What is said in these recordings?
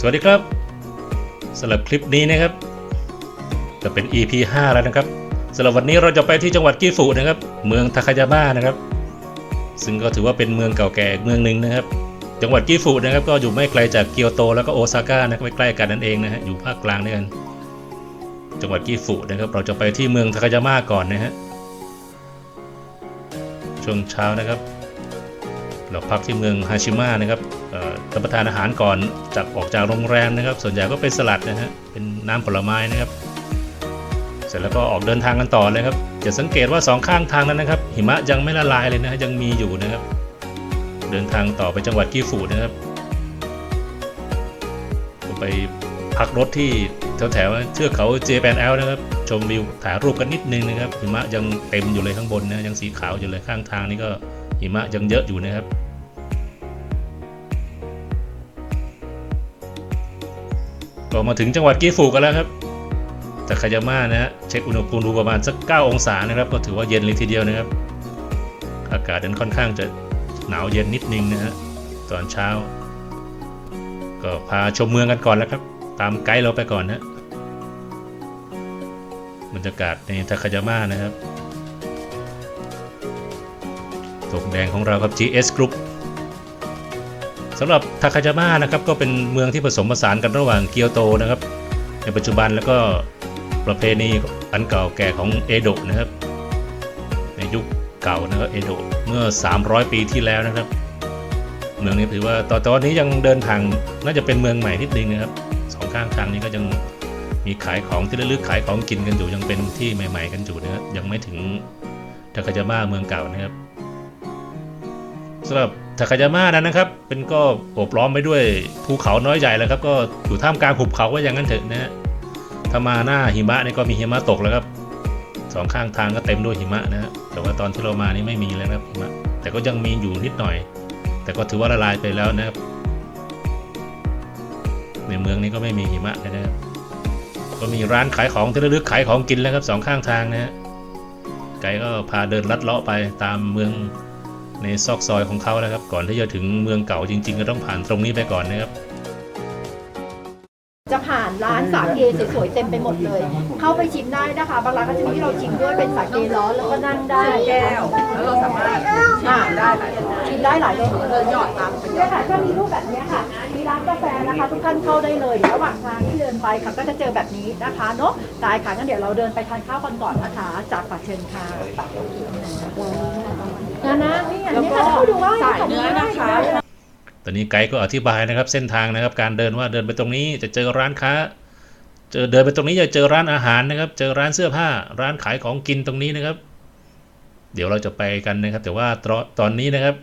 สวัสดีครับสำหรับคลิปนี้นะครับ จะเป็น EP 5 แล้วนะครับสำหรับวันนี้เราจะไปที่จังหวัดกิฟุนะครับ เมืองทาคายาม่านะครับ ซึ่งก็ถือว่าเป็นเมืองเก่าแก่เมืองหนึ่งนะครับ จังหวัดกิฟุนะครับ ก็อยู่ไม่ไกลจากเกียวโตแล้วก็โอซาก้านะครับใกล้ๆกันนั่นเองนะฮะอยู่ภาคกลางด้วยกัน จังหวัดกิฟุนะครับ เราจะไปที่เมืองทาคายาม่าก่อนนะฮะช่วงเช้านะครับ เราพักที่เมืองฮาชิมะนะครับรับประทานอาหารก่อนจากออกจากโรงแรมนะครับ ส่วนใหญ่ก็เป็นสลัดนะฮะเป็นน้ำผลไม้นะครับ เสร็จแล้วก็ออกเดินทางกันต่อเลยครับ จะสังเกตว่าสองข้างทางนั้นนะครับ หิมะยังไม่ละลายเลยนะยังมีอยู่นะครับ เดินทางต่อไปจังหวัดกิฟูนะครับก็ไปพักรถที่แถวๆเทือกเขาเจแปนแอลนะครับ ชมวิวถ่ายรูปกันนิดนึงนะครับหิมะยังเต็มอยู่เลยข้างบนนะยังสีขาวอยู่เลยข้างทางนี่ก็ หิมะยังเยอะอยู่นะครับก็มาถึงจังหวัดกิฟูกันแล้วครับแต่คายาม่านะฮะเช็คอุณหภูมิดูประมาณสัก 9 องศานะครับ ก็ถือว่าเย็นเลยทีเดียวนะครับ อากาศนั้นค่อนข้างจะหนาวเย็นนิดนึงนะฮะตอนเช้า ก็พาชมเมืองกันก่อนแล้วครับ ตามไกด์เราไปก่อนนะบรรยากาศในทาคายาม่านะครับ ตกแดงของเราครับ GS Group สำหรับทาคายาม่านะครับก็เป็นเมืองที่ผสมผสานกันระหว่างเกียวโตนะครับ ในปัจจุบันแล้วก็ประเพณีอันเก่าแก่ของเอโดะนะครับ ในยุคเก่านะครับเอโดะเมื่อ 300 ปีที่แล้วนะครับ เมืองนี้ถือว่าตอนตอนนี้ยังเดินทางน่าจะเป็นเมืองใหม่นิดนึงนะครับสองข้างทางนี้ก็ยังมีขายของที่ระลึกขายของกินกันอยู่ยังเป็นที่ใหม่ ๆ กันอยู่นะครับยังไม่ถึงทาคายาม่าเมืองเก่านะครับ สำหรับทาคายาม่านั้นนะครับ เป็นก็โอบล้อมไปด้วยภูเขาน้อยใหญ่แล้วครับ ก็อยู่ท่ามกลางหุบเขาว่าอย่างนั้นเถอะนะฮะถ้ามาหน้าหิมะนี่ก็มีหิมะตกแล้วครับสองข้างทางก็เต็มด้วยหิมะนะฮะแต่ว่าตอนที่เรามานี่ไม่มีแล้วครับหิมะแต่ก็ยังมีอยู่นิดหน่อย แต่ก็ถือว่าละลายไปแล้วนะครับ ในเมืองนี้ก็ไม่มีหิมะเลยนะครับก็มีร้านขายของที่ระลึกขายของกินแล้วครับสองข้างทางนะฮะไกด์ก็พาเดินลัดเลาะไปตามเมือง ในซอกซอยของเขานะครับ ก่อนที่จะถึงเมืองเก่าจริง ๆ ก็ต้องผ่านตรงนี้ไปก่อนนะครับจะผ่านร้านสาเกสวยๆเต็มไปหมดเลย เข้าไปชิมได้นะคะบางร้านก็จะมีให้เราชิมด้วยเป็นสาเกร้อนแล้วก็นั่งได้แก้วแล้วเราสามารถชิมได้หลายรสชิมได้หลายรสเออหยอดตามเป็นหยเนี่อยดค่ะถ้ามีรูปแบบเนี้ยค่ะ มีร้านกาแฟนะคะ ทุกท่านเข้าได้เลยระหว่างทางที่เดินไปค่ะก็จะเจอแบบนี้นะคะเนาะได้ค่ะงั้นเดี๋ยวเราเดินไปทานข้าวกันก่อนนะคะจากปากเชิญค่ะ นะนะนี่อันแล้วนี้ก็ค่ะเข้าดูว่าสายเนื้อนะคะ ตอนนี้ไกด์ก็อธิบายนะครับเส้นทางนะครับ การเดินว่าเดินไปตรงนี้จะเจอร้านค้า เจอเดินไปตรงนี้จะเจอร้านอาหารนะครับ เจอร้านเสื้อผ้า ร้านขายของกินตรงนี้นะครับ เดี๋ยวเราจะไปกันนะครับ แต่ว่าตอนตอนนี้นะครับ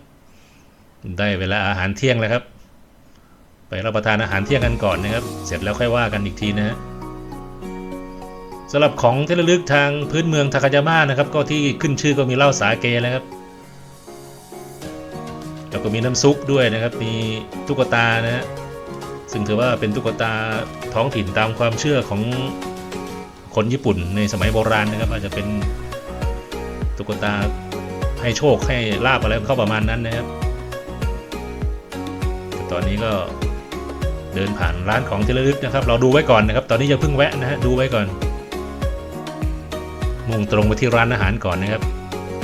ได้เวลาอาหารเที่ยงแล้วครับ ไปรับประทานอาหารเที่ยงกันก่อนนะครับ เสร็จแล้วค่อยว่ากันอีกทีนะฮะสำหรับของที่ระลึกทางพื้นเมืองทาคายาม่านะครับ ก็ที่ขึ้นชื่อก็มีเหล้าสาเกแล้วครับ แล้วก็มีน้ำซุปด้วยนะครับ มีตุ๊กตานะฮะซึ่งถือว่าเป็นตุ๊กตาท้องถิ่นตามความเชื่อของคนญี่ปุ่นในสมัยโบราณนะครับ อาจจะเป็นตุ๊กตาให้โชคให้ลาบอะไรเข้าประมาณนั้นนะครับแต่ตอนนี้ก็เดินผ่านร้านของที่ระลึกนะครับ เราดูไว้ก่อนนะครับ ตอนนี้อย่าเพิ่งแวะนะฮะดูไว้ก่อน มุ่งตรงไปที่ร้านอาหารก่อนนะครับ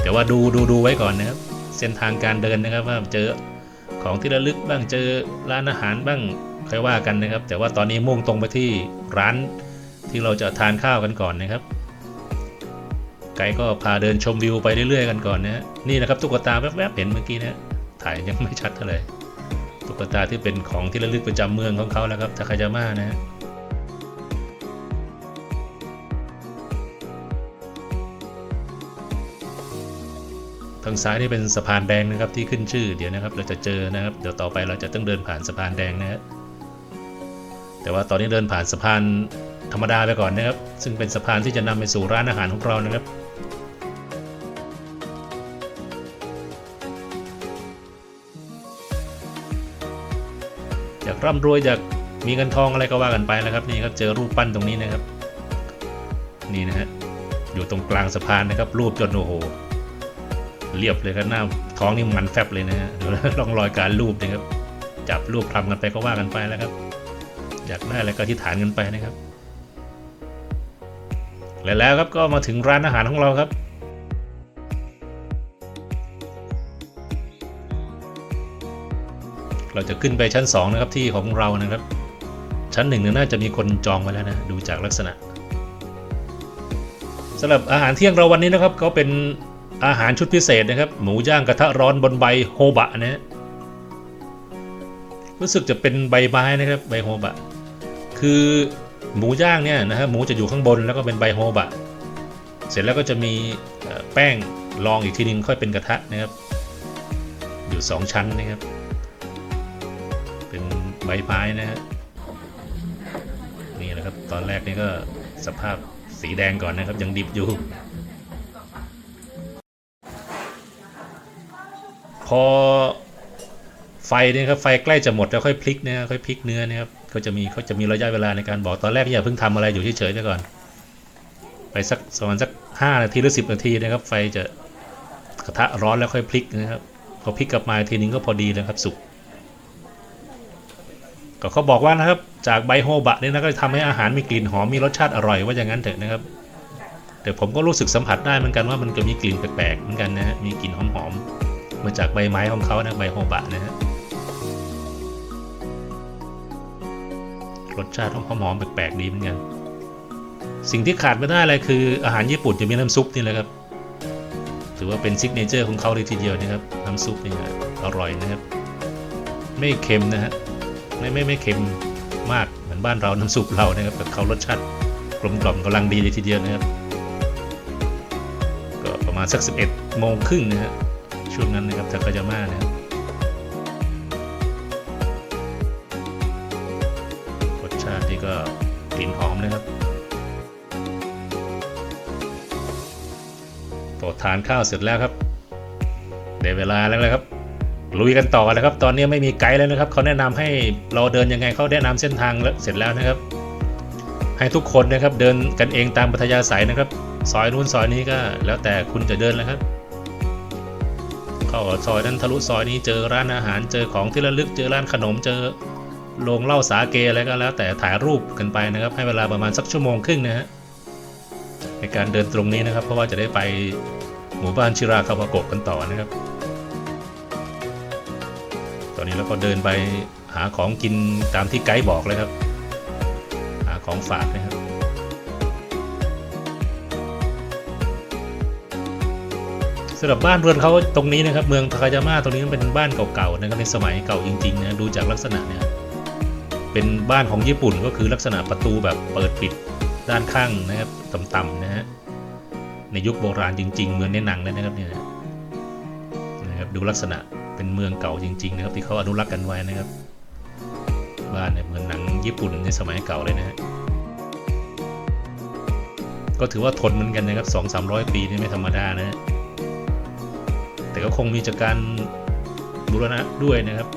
แต่ว่าดูดูดูไว้ก่อนนะครับ เส้นทางการเดินนะครับ ว่าเจอของที่ระลึกบ้างเจอร้านอาหารบ้างค่อยว่ากันนะครับ แต่ว่าตอนนี้มุ่งตรงไปที่ร้านที่เราจะทานข้าวกันก่อนนะครับ ไกด์ก็พาเดินชมวิวไปเรื่อยๆกันก่อนนะฮะนี่นะครับตุ๊กตาแวบๆเห็นเมื่อกี้นะฮะถ่ายยังไม่ชัดเท่าไหร่ตุ๊กตาที่เป็นของที่ระลึกประจำเมืองของเขาแล้วครับทาคายาม่านะฮะ ทางซ้ายนี่เป็นสะพานแดงนะครับที่ขึ้นชื่อเดี๋ยวนะครับ เราจะเจอนะครับ เดี๋ยวต่อไปเราจะต้องเดินผ่านสะพานแดงนะฮะแต่ว่าตอนนี้เดินผ่านสะพานธรรมดาไปก่อนนะครับ ซึ่งเป็นสะพานที่จะนำไปสู่ร้านอาหารของเรานะครับอยากร่ำรวยอยากมีเงินทองอะไรก็ว่ากันไปนะครับ นี่ครับเจอรูปปั้นตรงนี้นะครับ นี่นะฮะอยู่ตรงกลางสะพานนะครับ รูปจนโอ้โห เรียบเลยครับหน้าท้องนี่มันแฟบเลยนะฮะดูแล้วร่องรอยการรูปนะครับจับรูปทำกันไปก็ว่ากันไปแล้วครับ อยากได้อะไรก็ที่ฐานกันไปนะครับ และแล้วครับก็มาถึงร้านอาหารของเราครับเราจะขึ้นไปชั้น 2 นะครับที่ของเรานะครับ ชั้นหนึ่งเนี่ยน่าจะมีคนจองไว้แล้วนะ ดูจากลักษณะสำหรับอาหารเที่ยงเราวันนี้นะครับ ก็เป็น อาหารชุดพิเศษนะครับ หมูย่างกระทะร้อนบนใบโฮบะนะรู้สึกจะเป็นใบไม้นะครับใบโฮบะ คือหมูย่างเนี่ยนะฮะหมูจะอยู่ข้างบนแล้วก็เป็นใบโฮบะ เสร็จแล้วก็จะมีแป้งรองอีกทีนึงค่อยเป็นกระทะนะครับ อยู่ 2 ชั้นนะครับ เป็นใบไม้นะฮะนี่แหละครับตอนแรกนี่ก็สภาพสีแดงก่อนนะครับยังดิบอยู่ พอไฟเนี่ยครับไฟใกล้จะหมดแล้วค่อยพลิกนะค่อยพลิกเนื้อนะครับก็จะมีเขาจะมีระยะเวลาในการบอกตอนแรกอย่าเพิ่งทำอะไรอยู่เฉยๆไปก่อน ไปสักประมาณสักห้านาทีหรือสิบนาทีนะครับ ไฟจะกระทะร้อนแล้วค่อยพลิกนะครับพอพลิกกลับมาทีนึงก็พอดีแล้วครับสุกก็เขาบอกว่านะครับจากใบโฮบะเนี่ยนะก็จะทำให้อาหารมีกลิ่นหอมมีรสชาติอร่อยว่าอย่างนั้นเถอะนะครับแต่ผมก็รู้สึกสัมผัสได้เหมือนกันว่ามันจะมีกลิ่นแปลกๆเหมือนกันนะฮะมีกลิ่นหอมๆ มาจากใบไม้ของเขานะใบโฮบะนะฮะรสชาติหอมๆแปลกๆดีเหมือนกันสิ่งที่ขาดไม่ได้เลยคืออาหารญี่ปุ่นจะมีน้ำซุปนี่แหละครับถือว่าเป็นซิกเนเจอร์ของเขาเลยทีเดียวนะครับน้ำซุปนี่อร่อยนะครับ ไม่เค็มนะฮะไม่ไม่ไม่เค็มมากเหมือนบ้านเราน้ำซุปเรานะครับแต่เขารสชาติกลมกล่อมกำลังดีเลยทีเดียวนะครับก็ประมาณสัก 11โมงครึ่งนะฮะ ช่วงนั้นนะครับทาคายาม่านะครับรสชาตินี่ก็กลิ่นหอมนะครับพอทานข้าวเสร็จแล้วครับได้เวลาแล้วนะครับลุยกันต่อนะครับ ตอนนี้ไม่มีไกด์แล้วนะครับเขาแนะนำให้เราเดินยังไงเขาแนะนำเส้นทางแล้วเสร็จแล้วนะครับ ให้ทุกคนนะครับเดินกันเองตามปัธยาศัยนะครับ ซอยนู้นซอยนี้ก็แล้วแต่คุณจะเดินแล้วครับ ซอยนั้นทะลุซอยนี้เจอร้านอาหารเจอของที่ระลึกเจอร้านขนมเจอโรงเหล้าสาเกอะไรก็แล้วแต่ถ่ายรูปกันไปนะครับให้เวลาประมาณสักชั่วโมงครึ่งนะฮะในการเดินตรงนี้นะครับ เพราะว่าจะได้ไปหมู่บ้านชิราคาวาโกะกันต่อนะครับ ตอนนี้เราก็เดินไปหาของกินตามที่ไกด์บอกเลยครับ หาของฝากนะครับ สำหรับบ้านเรือนเขาตรงนี้นะครับ เมืองทาคายาม่าตรงนี้มันเป็นบ้านเก่าๆนะครับในสมัยเก่าจริงๆนะดูจากลักษณะเนี่ยเป็นบ้านของญี่ปุ่นก็คือลักษณะประตูแบบเปิดปิดด้านข้างนะครับต่ำๆนะฮะในยุคโบราณจริง ๆ เหมือนในหนังเลยนะครับเนี่ยนะครับดูลักษณะเป็นเมืองเก่าจริงๆนะครับที่เขาอนุรักษ์กันไว้นะครับ บ้านเนี่ยเหมือนหนังญี่ปุ่นในสมัยเก่าเลยนะฮะก็ถือว่าทนเหมือนกันนะครับสองสามร้อยปีนี่ไม่ธรรมดานะฮะ แต่ก็คงมีจากการบูรณะด้วยนะครับ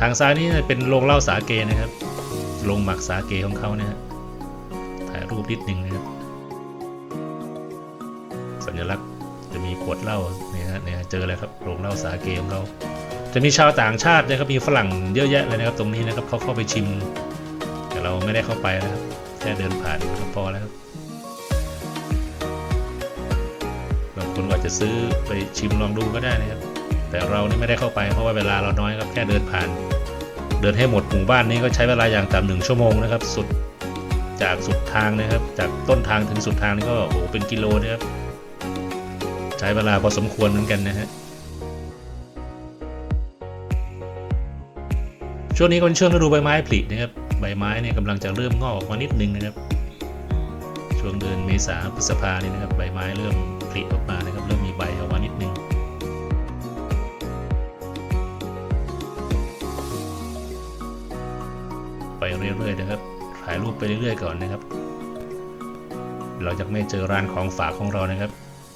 ทางซ้ายนี่เป็นโรงเหล้าสาเกนะครับโรงหมักสาเกของเขาเนี่ยฮะถ่ายรูปนิดหนึ่งนะครับ สัญลักษณ์จะมีขวดเหล้าเนี่ยฮะเนี่ยเจอแล้วครับโรงเหล้าสาเกของเขาจะมีชาวต่างชาตินะครับมีฝรั่งเยอะแยะเลยนะครับ ตรงนี้นะครับเขาเข้าไปชิม แต่เราไม่ได้เข้าไปนะครับแค่เดินผ่านก็พอแล้วครับ คนก็อาจะซื้อไปชิมลองดูก็ได้นะครับ แต่เรานี่ไม่ได้เข้าไปเพราะว่าเวลาเราน้อยครับแค่เดินผ่าน เดินให้หมดหมู่บ้านนี้ก็ใช้เวลาอย่างต่ำหนึ่งชั่วโมงนะครับ สุดจากสุดทางนะครับ จากต้นทางถึงสุดทางนี่ก็โอ้เป็นกิโลนะครับ ใช้เวลาพอสมควรเหมือนกันนะฮะช่วงนี้ก็เป็นช่วงฤดูใบไม้ผลินะครับใบไม้เนี่ยกำลังจะเริ่มงอกออกมานิดนึงนะครับ ช่วงเดือนเมษาพฤษภาเนี่ยนะครับใบไม้เริ่มผลิออกมานะครับเริ่มมีใบออกมานิดนึงไปเรื่อยๆนะครับถ่ายรูปไปเรื่อยๆก่อนนะครับ เราจะไม่เจอร้านของฝากของเรานะครับ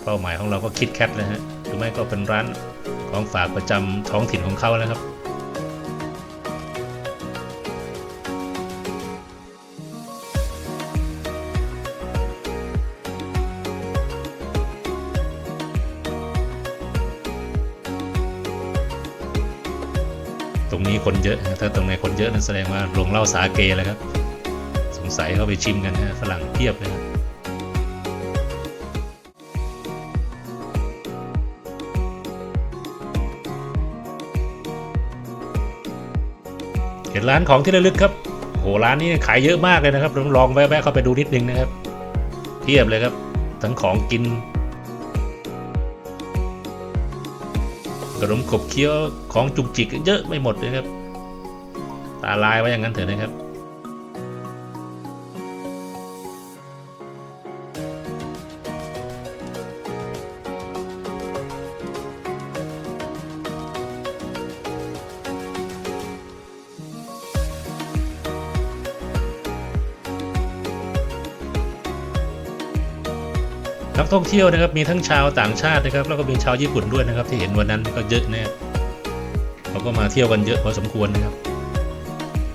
เป้าหมายของเราก็คิดแคทเลยฮะหรือไม่ก็เป็นร้านของฝากประจำท้องถิ่นของเขาแล้วครับ ตรงนี้คนเยอะถ้าตรงไหนคนเยอะนั่นแสดงว่าโรงเหล้าสาเกแล้วครับ สงสัยเข้าไปชิมกันนะฝรั่งเพียบเลยครับเห็นร้านของที่ระลึกครับโหร้านนี้ขายเยอะมากเลยนะครับลองลองแวะๆเข้าไปดูนิดนึงนะครับเพียบเลยครับ ทั้งของกิน ขนมขบเคี้ยวของจุกจิกเยอะไม่หมดเลยครับ ตาลายไว้อย่างนั้นเถอะนะครับ ท่องเที่ยวนะครับ มีทั้งชาวต่างชาตินะครับ แล้วก็มีชาวญี่ปุ่นด้วยนะครับ ที่เห็นวันนั้นก็เยอะนะครับเขาก็มาเที่ยวกันเยอะพอสมควรนะครับ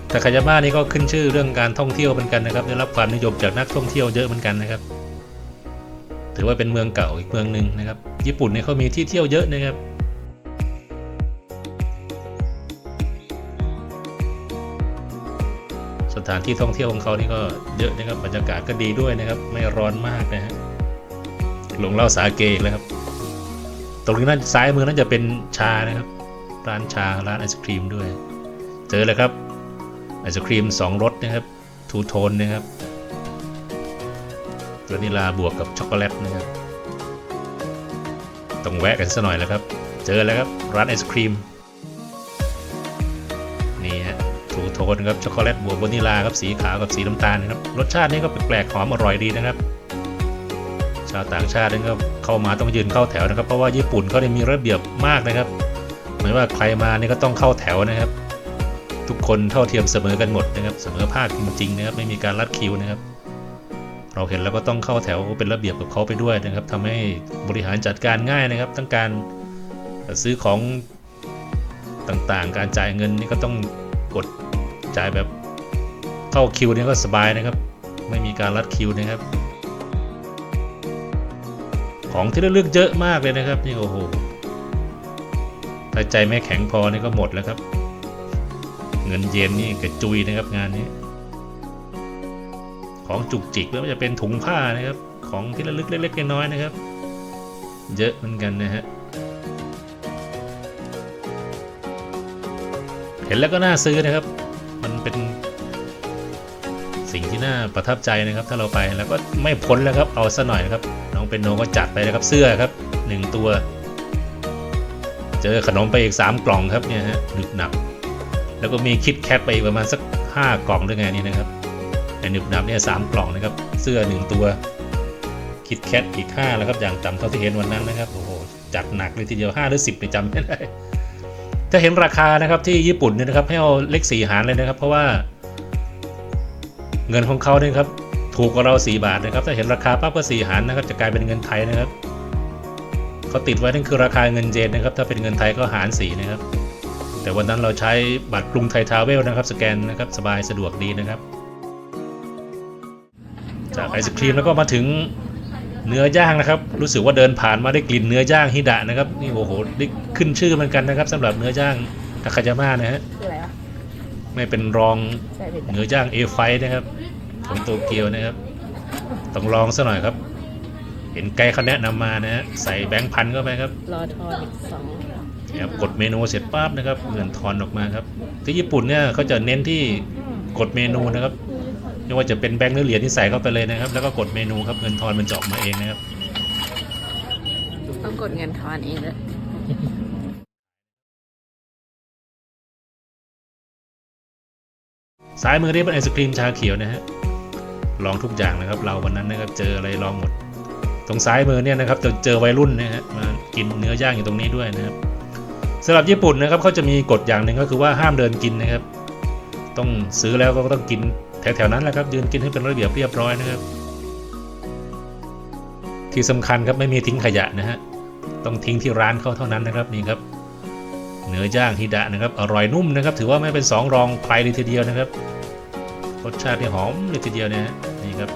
แต่คายาม่านี่ก็ขึ้นชื่อเรื่องการท่องเที่ยวเหมือนกันนะครับ ได้รับความนิยมจากนักท่องเที่ยวเยอะเหมือนกันนะครับ ถือว่าเป็นเมืองเก่าอีกเมืองหนึ่งนะครับ ญี่ปุ่นเนี่ยเขามีที่เที่ยวเยอะนะครับสถานที่ท่องเที่ยวของเขานี่ก็เยอะนะครับบรรยากาศก็ดีด้วยนะครับ ไม่ร้อนมากนะฮะ หลงเหล่าสาเกอีกแล้วครับ ตรงนี้นั่นซ้ายมือนั่นจะเป็นชานะครับ ร้านชาร้านไอศครีมด้วย เจอเลยครับไอศครีมสองรสนะครับทูโทนนะครับวานิลาบวกกับช็อกโกแลตนะครับต้องแวะกันสัหน่อยแล้วครับ เจอแล้วครับร้านไอศครีมนี่ฮะทูโทนครับช็อกโกแลตบวกวานิลาครับสีขาวกับสีน้ำตาลนะครับรสชาตินี่ก็แปลกๆหอมอร่อยดีนะครับ ชาวต่างชาตินะครับเข้ามาต้องยืนเข้าแถวนะครับ เพราะว่าญี่ปุ่นเขาได้มีระเบียบมากนะครับเหมายว่าใครมาเนี่ยก็ต้องเข้าแถวนะครับ ทุกคนเท่าเทียมเสมอกันหมดนะครับ เสมอภาคจริงๆนะครับไม่มีการลัดคิวนะครับ เราเห็นแล้วก็ต้องเข้าแถวเป็นระเบียบกับเขาไปด้วยนะครับทำให้บริหารจัดการง่ายนะครับ ทั้งการซื้อของต่างๆ การจ่ายเงินนี่ก็ต้องกดจ่ายแบบเข้าคิวนี่ก็สบายนะครับ ไม่มีการลัดคิวนะครับ ของที่ระลึกเยอะมากเลยนะครับ นี่โอ้โหถ้าใจไม่แข็งพอนี่ก็หมดแล้วครับ เงินเย็นนี่กระจุยนะครับงานนี้ ของจุกจิกแล้วจะเป็นถุงผ้านะครับ ของที่ระลึกเล็กๆน้อยๆนะครับ เยอะเหมือนกันนะฮะเห็นแล้วก็น่าซื้อนะครับ มันเป็นสิ่งที่น่าประทับใจนะครับ ถ้าเราไปแล้วก็ไม่พ้นแล้วครับ เอาซะหน่อยนะครับ เป็นโนก็จัดไปนะครับเสื้อครับหนึ่งตัว เจอขนมไปอีก 3 กล่องครับเนี่ยฮะหนึบหนับ แล้วก็มีคิดแคทไปอีกประมาณสัก 5 กล่องด้วยไงนี่นะครับในหนึบหนับเนี่ยสามกล่องนะครับ เสื้อ 1 ตัวคิดแคทอีก5แล้วครับอย่างต่ำเท่าที่เห็นวันนั้นนะครับโอ้โหจัดหนักเลยทีเดียว5หรือ10เนี่ยจำไม่ได้ถ้าเห็นราคานะครับที่ญี่ปุ่นเนี่ยนะครับให้เอาเลขสี่หารเลยนะครับ เพราะว่าเงินของเขาเนี่ยครับ ถูกกว่าเรา 4 บาทนะครับ ถ้าเห็นราคาปั๊บก็สี่หารนะครับ จะกลายเป็นเงินไทยนะครับเขาติดไว้นั่นคือราคาเงินเยนนะครับ ถ้าเป็นเงินไทยก็หาร4นะครับ แต่วันนั้นเราใช้บัตรกรุงไทยทราเวลนะครับ สแกนนะครับ สบายสะดวกดีนะครับ จากไอศครีมแล้วก็มาถึงเนื้อย่างนะครับ รู้สึกว่าเดินผ่านมาได้กลิ่นเนื้อย่างฮิดะนะครับ นี่โอ้โหได้ขึ้นชื่อเหมือนกันนะครับสำหรับเนื้อย่างทาคายาม่านะฮะคืออะไรวะไม่เป็นรองใช่เป็นเนื้อย่างเอไฟนะครับ ของโตเกียวนะครับ ต้องลองซะหน่อยครับ เห็นไกด์เขาแนะนำมานะฮะใส่แบงค์พันเข้าไปครับรอทอนอีกสองนะครับกดเมนูเสร็จปั๊บนะครับเงินทอนออกมาครับ ที่ญี่ปุ่นเนี่ยเขาจะเน้นที่กดเมนูนะครับไม่ว่าจะเป็นแบงค์หรือเหรียญที่ใส่เข้าไปเลยนะครับ แล้วก็กดเมนูครับเงินทอนมันจะออกมาเองนะครับ ต้องกดเงินทอนเองเลยซ้ายมือนี่เป็นไอศครีมชาเขียวนะฮะ ลองทุกอย่างนะครับ เราวันนั้นนะครับเจออะไรลองหมด ตรงซ้ายมือเนี่ยนะครับจะเจอวัยรุ่นนะฮะมากินเนื้อย่างอยู่ตรงนี้ด้วยนะครับสำหรับญี่ปุ่นนะครับเขาจะมีกฎอย่างหนึ่งก็คือว่าห้ามเดินกินนะครับ ต้องซื้อแล้วก็ต้องกินแถวๆนั้นแหละครับยืนกินให้เป็นระเบียบเรียบร้อยนะครับ ที่สำคัญครับไม่มีทิ้งขยะนะฮะต้องทิ้งที่ร้านเขาเท่านั้นนะครับนี่ครับเนื้อย่างฮิดะนะครับอร่อยนุ่มนะครับ ถือว่าไม่เป็นสองรองใครเลยทีเดียวนะครับ รสชาติที่หอมเลยทีเดียวนะฮะนี่ครับ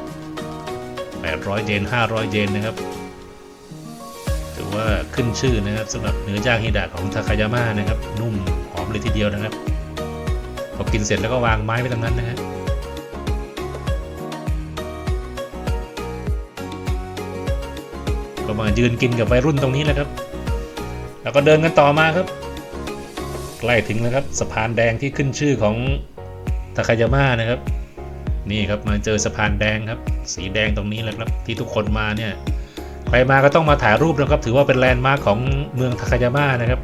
800 เยน 500 เยนนะครับ ถือว่าขึ้นชื่อนะครับสำหรับเนื้อย่างฮิดะของทาคายาม่านะครับ นุ่มหอมมเลยทีเดียวนะครับ พอกินเสร็จแล้วก็วางไม้ไว้ตรงนั้นนะฮะก็มายืนกินกับวัยรุ่นตรงนี้แหละครับ แล้วก็เดินกันต่อมาครับ ใกล้ถึงแล้วครับสะพานแดงที่ขึ้นชื่อของ ทาคายาม่านะครับ นี่ครับมาเจอสะพานแดงครับ สีแดงตรงนี้แหละครับ ที่ทุกคนมาเนี่ยใครมาก็ต้องมาถ่ายรูปนะครับ ถือว่าเป็นแลนด์มาร์คของเมืองทาคายาม่านะครับ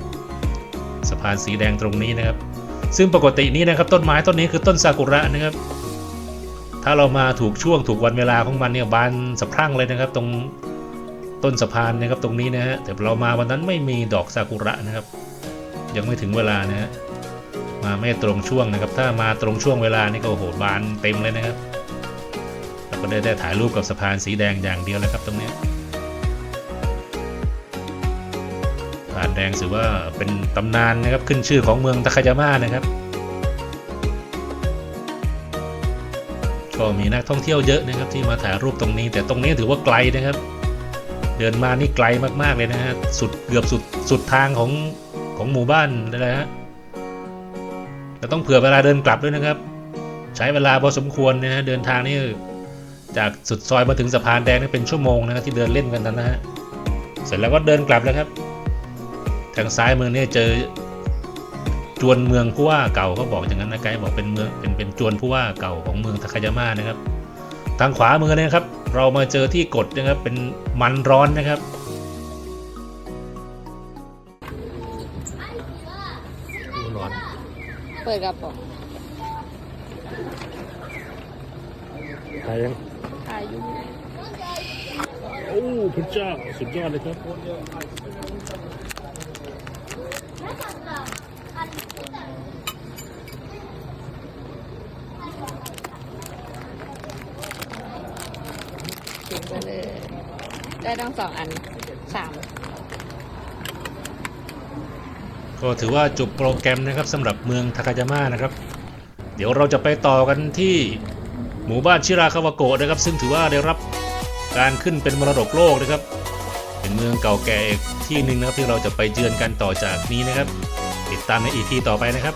สะพานสีแดงตรงนี้นะครับ ซึ่งปกตินี้นะครับต้นไม้ต้นนี้คือต้นซากุระนะครับ ถ้าเรามาถูกช่วงถูกวันเวลาของมันเนี่ยบานสะพรั่งเลยนะครับ ตรงต้นสะพานนะครับตรงนี้นะฮะแต่เรามาวันนั้นไม่มีดอกซากุระนะครับ ยังไม่ถึงเวลานะฮะ มาไม่ตรงช่วงนะครับ ถ้ามาตรงช่วงเวลานี่ก็โอ้โหบานเต็มเลยนะครับเราก็ได้ได้ถ่ายรูปกับสะพานสีแดงอย่างเดียวเลยครับตรงนี้สะพานแดงถือว่าเป็นตำนานนะครับขึ้นชื่อของเมืองทาคายาม่านะครับก็มีนักท่องเที่ยวเยอะนะครับที่มาถ่ายรูปตรงนี้ แต่ตรงนี้ถือว่าไกลนะครับ เดินมานี่ไกลมากๆเลยนะฮะสุดเกือบสุดสุดทางของของหมู่บ้านเลยนะฮะ แต่ต้องเผื่อเวลาเดินกลับด้วยนะครับ ใช้เวลาพอสมควรนะฮะเดินทางนี่จากสุดซอยมาถึงสะพานแดงนี่เป็นชั่วโมงนะที่เดินเล่นกันนั้นนะฮะเสร็จแล้วก็เดินกลับแล้วครับ ทางซ้ายมือเนี่ยเจอจวนเมืองผู้ว่าเก่าเขาบอกอย่างนั้นนะไกด์บอกเป็นเมืองเป็นเป็นจวนผู้ว่าเก่าของเมืองทาคายาม่านะครับ ทางขวามือเนี่ยนะครับ เรามาเจอที่กดนะครับเป็นมันร้อนนะครับ เปิดกระป๋องถ่ายยังอายุโอ้พระเจ้าสุดยอดเลยครับถึงไปเลย ได้ทั้งสองอันสาม ก็ถือว่าจบโปรแกรมนะครับสำหรับเมืองทาคายาม่านะครับ เดี๋ยวเราจะไปต่อกันที่หมู่บ้านชิราคาวาโกะนะครับ ซึ่งถือว่าได้รับการขึ้นเป็นมรดกโลกนะครับ เป็นเมืองเก่าแก่อีกที่หนึ่งนะครับที่เราจะไปเยือนกันต่อจากนี้นะครับ ติดตามในอีพีต่อไปนะครับ